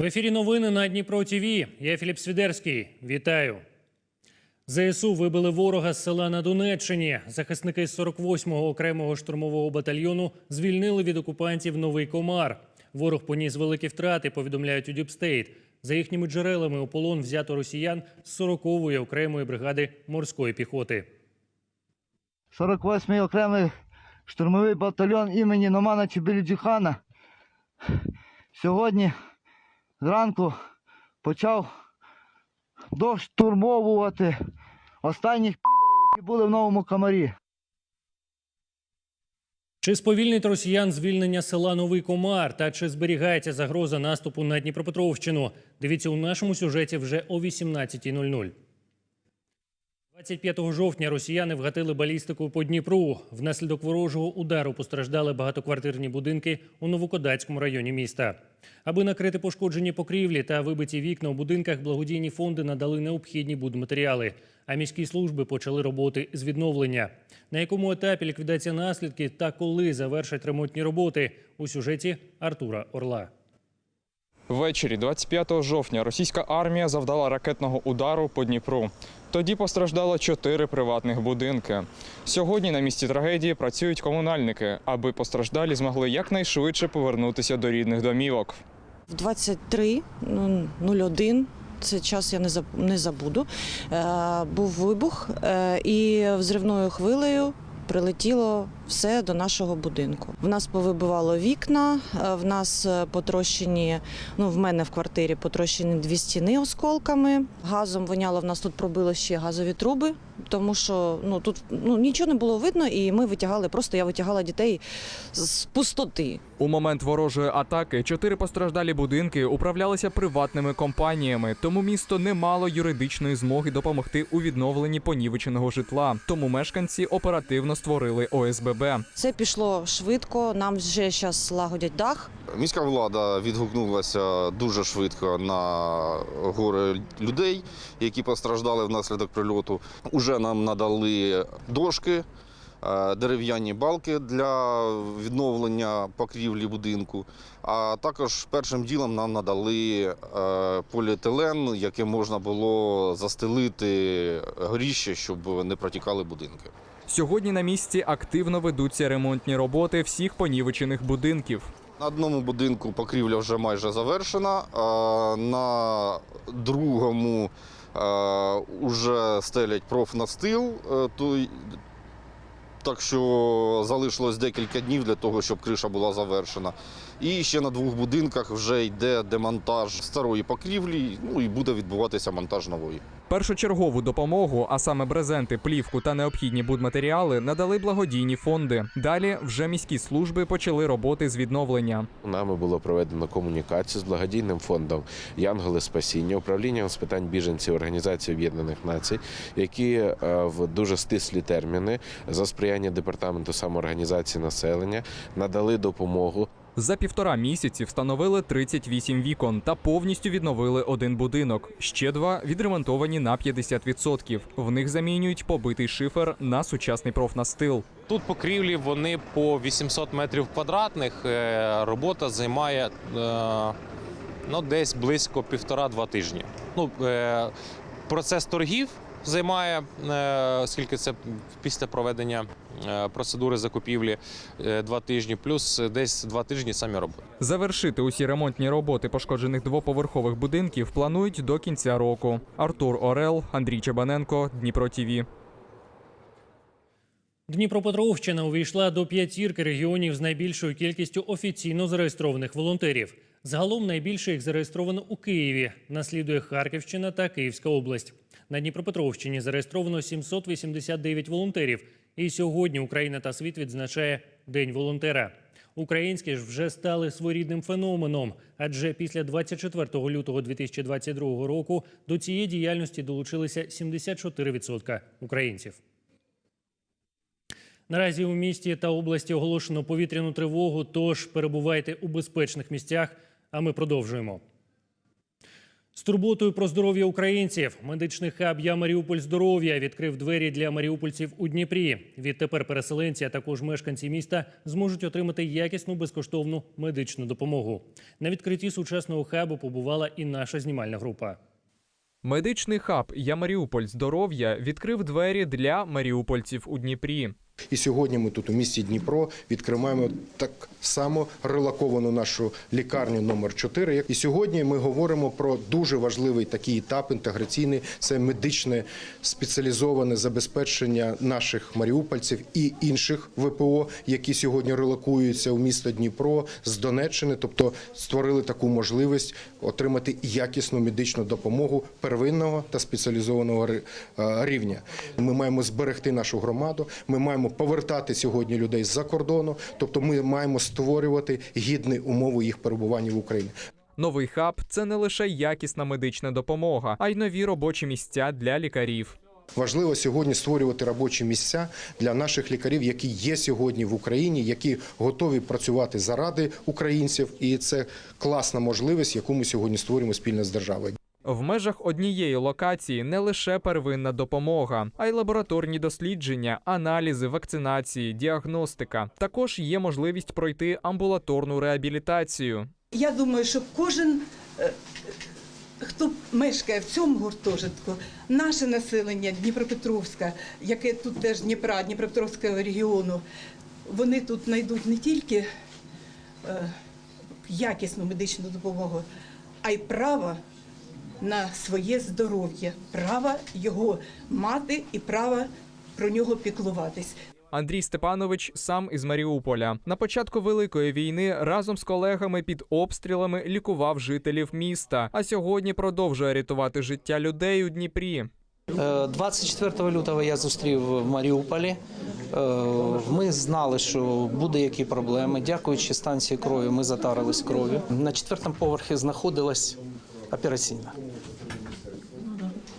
В ефірі новини на Дніпро ТІВІ. Я Філіп Свідерський. Вітаю. ЗСУ вибили ворога з села на Донеччині. Захисники з 48-го окремого штурмового батальйону звільнили від окупантів новий комар. Ворог поніс великі втрати, повідомляють у Діпстейт. За їхніми джерелами у полон взято росіян з 40-ї окремої бригади морської піхоти. 48-й окремий штурмовий батальйон імені Номана Чебеліджихана сьогодні зранку почав доштурмовувати останніх підерів, які були в новому комарі. Чи сповільнить росіян звільнення села Новий Комар та чи зберігається загроза наступу на Дніпропетровщину? Дивіться у нашому сюжеті вже о 18.00. 25 жовтня росіяни вгатили балістику по Дніпру. Внаслідок ворожого удару постраждали багатоквартирні будинки у Новокодацькому районі міста. Аби накрити пошкоджені покрівлі та вибиті вікна у будинках, благодійні фонди надали необхідні будматеріали. А міські служби почали роботи з відновлення. На якому етапі ліквідація наслідків та коли завершать ремонтні роботи у сюжеті Артура Орла. Ввечері 25 жовтня російська армія завдала ракетного удару по Дніпру. Тоді постраждало чотири приватних будинки. Сьогодні на місці трагедії працюють комунальники, аби постраждалі змогли якнайшвидше повернутися до рідних домівок. В 23.01, це час я не забуду, е, був вибух е, і взривною хвилею прилетіло все до нашого будинку. В нас повибивало вікна, е, в нас е, потрощені, ну в мене в квартирі потрощені дві стіни осколками. Газом воняло, в нас тут пробило ще газові труби, тому що ну тут ну нічого не було видно, і ми витягали, просто я витягала дітей з пустоти. У момент ворожої атаки чотири постраждалі будинки управлялися приватними компаніями, тому місто не мало юридичної змоги допомогти у відновленні понівеченого житла. Тому мешканці оперативно створили ОСББ. Це пішло швидко. Нам вже зараз лагодять дах. Міська влада відгукнулася дуже швидко на горе людей, які постраждали внаслідок прильоту. Уже нам надали дошки, е, дерев'яні балки для відновлення покрівлі будинку. А також першим ділом нам надали е, поліетилен, яким можна було застелити горіще, щоб не протікали будинки. Сьогодні на місці активно ведуться ремонтні роботи всіх понівечених будинків. На одному будинку покрівля вже майже завершена, а на другому вже стелять профнастил, е, так що залишилось декілька днів для того, щоб криша була завершена. І ще на двох будинках вже йде демонтаж старої покрівлі, ну і буде відбуватися монтаж нової. Першочергову допомогу, а саме брезенти, плівку та необхідні будматеріали, надали благодійні фонди. Далі вже міські служби почали роботи з відновлення. Нами було проведено комунікацію з благодійним фондом Янголи Спасіння, управлінням з питань біженців Організації Об'єднаних Націй, які е, в дуже стислі терміни за сприяння департаменту самоорганізації населення надали допомогу За півтора місяці встановили 38 вікон та повністю відновили один будинок. Ще два відремонтовані на 50%. В них замінюють побитий шифер на сучасний профнастил. Тут покрівлі вони по 800 метрів квадратних. Е, Робота займає е, ну, десь близько півтора-два тижні. Ну, е, процес торгів займає, е, скільки це після проведення е, процедури закупівлі, е, два тижні, плюс десь два тижні самі роботи. Завершити усі ремонтні роботи пошкоджених двоповерхових будинків планують до кінця року. Артур Орел, Андрій Чебаненко, Дніпро ТІВІ. Дніпропетровщина увійшла до п'ятірки регіонів з найбільшою кількістю офіційно зареєстрованих волонтерів. Загалом найбільше їх зареєстровано у Києві. Наслідує Харківщина та Київська область. На Дніпропетровщині зареєстровано 789 волонтерів. І сьогодні Україна та світ відзначає День волонтера. Українські ж вже стали своєрідним феноменом, адже після 24 лютого 2022 року до цієї діяльності долучилися 74% українців. Наразі у місті та області оголошено повітряну тривогу, тож перебувайте у безпечних місцях. А ми продовжуємо. З турботою про здоров'я українців медичний хаб Я Маріуполь здоров'я відкрив двері для маріупольців у Дніпрі. Відтепер переселенці, а також мешканці міста зможуть отримати якісну безкоштовну медичну допомогу. На відкритті сучасного хабу побувала і наша знімальна група. Медичний хаб Я Маріуполь здоров'я відкрив двері для маріупольців у Дніпрі. І сьогодні ми тут у місті Дніпро відкриваємо так само релаковану нашу лікарню номер 4 І сьогодні ми говоримо про дуже важливий такий етап інтеграційний. Це медичне спеціалізоване забезпечення наших маріупольців і інших ВПО, які сьогодні релокуються у місто Дніпро з Донеччини, тобто створили таку можливість отримати якісну медичну допомогу первинного та спеціалізованого е, рівня. Ми маємо зберегти нашу громаду. Ми маємо повертати сьогодні людей з-за кордону. Тобто, ми маємо створювати гідні умови їх перебування в Україні. Новий хаб це не лише якісна медична допомога, а й нові робочі місця для лікарів. Важливо сьогодні створювати робочі місця для наших лікарів, які є сьогодні в Україні, які готові працювати заради українців, і це класна можливість, яку ми сьогодні створюємо спільно з державою. В межах однієї локації не лише первинна допомога, а й лабораторні дослідження, аналізи, вакцинації, діагностика. Також є можливість пройти амбулаторну реабілітацію. Я думаю, що кожен, е, хто мешкає в цьому гуртожитку, наше населення Дніпропетровська, яке тут теж Дніпра, Дніпропетровського регіону, вони тут знайдуть не тільки е, якісну медичну допомогу, а й право на своє здоров'я, право його мати і право про нього піклуватись. Андрій Степанович сам із Маріуполя. На початку великої війни разом з колегами під обстрілами лікував жителів міста. А сьогодні продовжує рятувати життя людей у Дніпрі. Е, 24 лютого я зустрів в Маріуполі. Е, Ми знали, що буде які проблеми. Дякуючи станції крові, ми затарились кров'ю. На четвертому поверхі знаходилась операційна.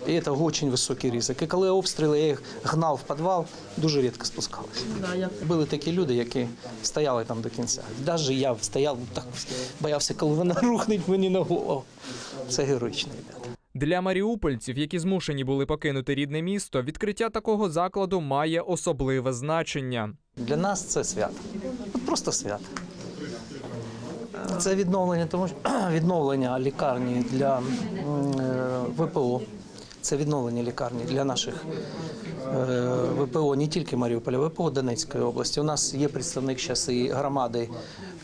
І це дуже високий ризик. І коли обстріли, я їх гнав в підвал, дуже рідко спускалися. Були такі люди, які стояли там до кінця. Навіть я стояв так, боявся, коли вона рухне мені на голову. Це героїчно, ребята. Для маріупольців, які змушені були покинути рідне місто, відкриття такого закладу має особливе значення. Для нас це свято. Просто свято. Це відновлення, тому що відновлення лікарні для е, ВПО. Це відновлення лікарні для наших е, ВПО не тільки Маріуполя, ВПО Донецької області. У нас є представник зараз і громади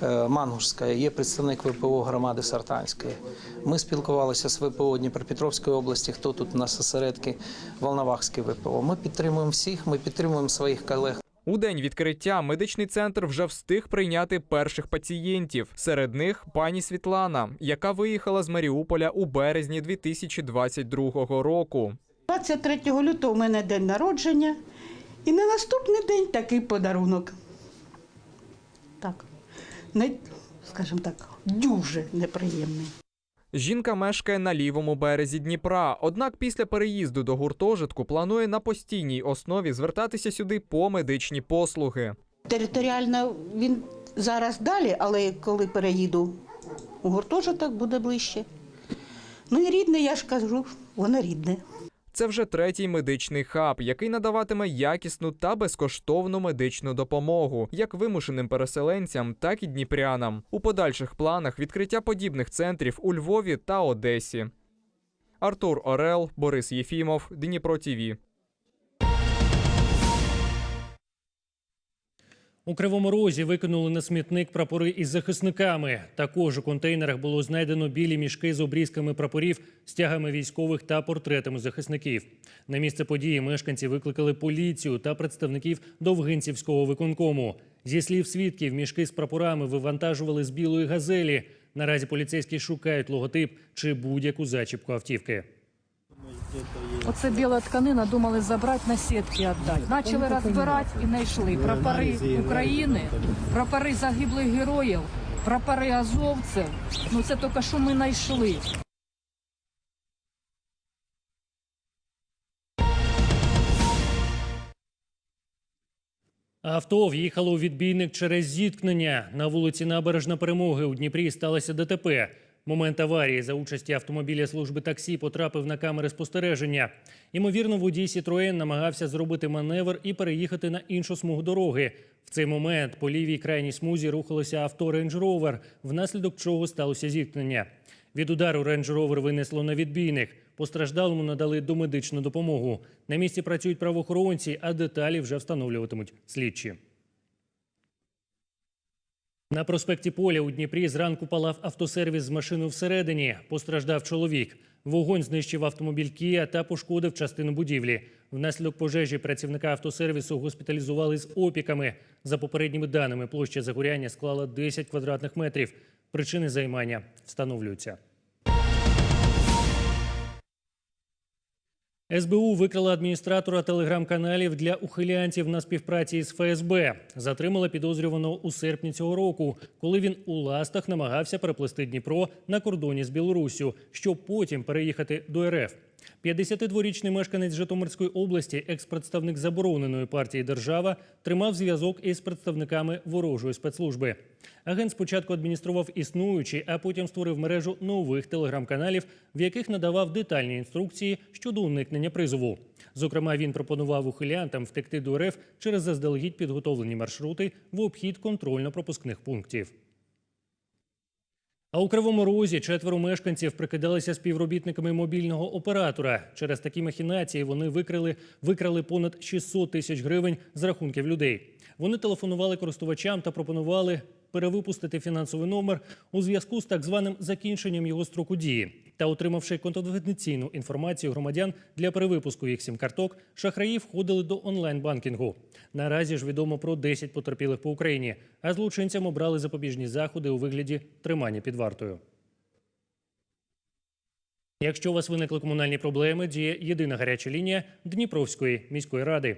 е, Мангушської, є представник ВПО громади Сартанської. Ми спілкувалися з ВПО Дніпропетровської області. Хто тут у нас осередки Волновахське ВПО. Ми підтримуємо всіх, ми підтримуємо своїх колег. У день відкриття медичний центр вже встиг прийняти перших пацієнтів. Серед них пані Світлана, яка виїхала з Маріуполя у березні 2022 року. 23 лютого у мене день народження, і на наступний день такий подарунок. Так, не, скажімо так, дуже неприємний. Жінка мешкає на лівому березі Дніпра. Однак після переїзду до гуртожитку планує на постійній основі звертатися сюди по медичні послуги. Територіально він зараз далі, але коли переїду у гуртожиток, буде ближче. Ну і рідне, я ж кажу, воно рідне. Це вже третій медичний хаб, який надаватиме якісну та безкоштовну медичну допомогу як вимушеним переселенцям, так і дніпрянам. У подальших планах відкриття подібних центрів у Львові та Одесі. Артур Орел, Борис Єфімов, Дніпро ТІВІ. У Кривому Розі викинули на смітник прапори із захисниками. Також у контейнерах було знайдено білі мішки з обрізками прапорів, стягами військових та портретами захисників. На місце події мешканці викликали поліцію та представників Довгинцівського виконкому. Зі слів свідків, мішки з прапорами вивантажували з білої газелі. Наразі поліцейські шукають логотип чи будь-яку зачіпку автівки. Оце біла тканина думали забрати на сітки віддати. Почали розбирати і знайшли прапори України, прапори загиблих героїв, прапори азовців. Ну це тільки що ми знайшли. Авто в'їхало у відбійник через зіткнення. На вулиці Набережна Перемоги у Дніпрі сталося ДТП. Момент аварії за участі автомобіля служби таксі потрапив на камери спостереження. Ймовірно, водій Сітроєн намагався зробити маневр і переїхати на іншу смугу дороги. В цей момент по лівій крайній смузі рухалося авто Range Rover, внаслідок чого сталося зіткнення. Від удару Range Rover винесло на відбійник. Постраждалому надали домедичну допомогу. На місці працюють правоохоронці, а деталі вже встановлюватимуть слідчі. На проспекті Поля у Дніпрі зранку палав автосервіс з машиною всередині. Постраждав чоловік. Вогонь знищив автомобіль Кія та пошкодив частину будівлі. Внаслідок пожежі працівника автосервісу госпіталізували з опіками. За попередніми даними, площа загоряння склала 10 квадратних метрів. Причини займання встановлюються. СБУ викрила адміністратора телеграм-каналів для ухилянців на співпраці з ФСБ. Затримала підозрюваного у серпні цього року, коли він у ластах намагався переплисти Дніпро на кордоні з Білоруссю, щоб потім переїхати до РФ. 52-річний мешканець Житомирської області, екс-представник забороненої партії Держава, тримав зв'язок із представниками ворожої спецслужби. Агент спочатку адміністрував існуючі, а потім створив мережу нових телеграм-каналів, в яких надавав детальні інструкції щодо уникнення призову. Зокрема, він пропонував ухилянтам втекти до РФ через заздалегідь підготовлені маршрути в обхід контрольно-пропускних пунктів. А у Кривому Розі четверо мешканців прикидалися співробітниками мобільного оператора. Через такі махінації вони викрили, викрали понад 600 тисяч гривень з рахунків людей. Вони телефонували користувачам та пропонували перевипустити фінансовий номер у зв'язку з так званим закінченням його строку дії. Та, отримавши конфіденційну інформацію громадян для перевипуску їх сім-карток, шахраї входили до онлайн-банкінгу. Наразі ж відомо про 10 потерпілих по Україні, а злочинцям обрали запобіжні заходи у вигляді тримання під вартою. Якщо у вас виникли комунальні проблеми, діє єдина гаряча лінія Дніпровської міської ради.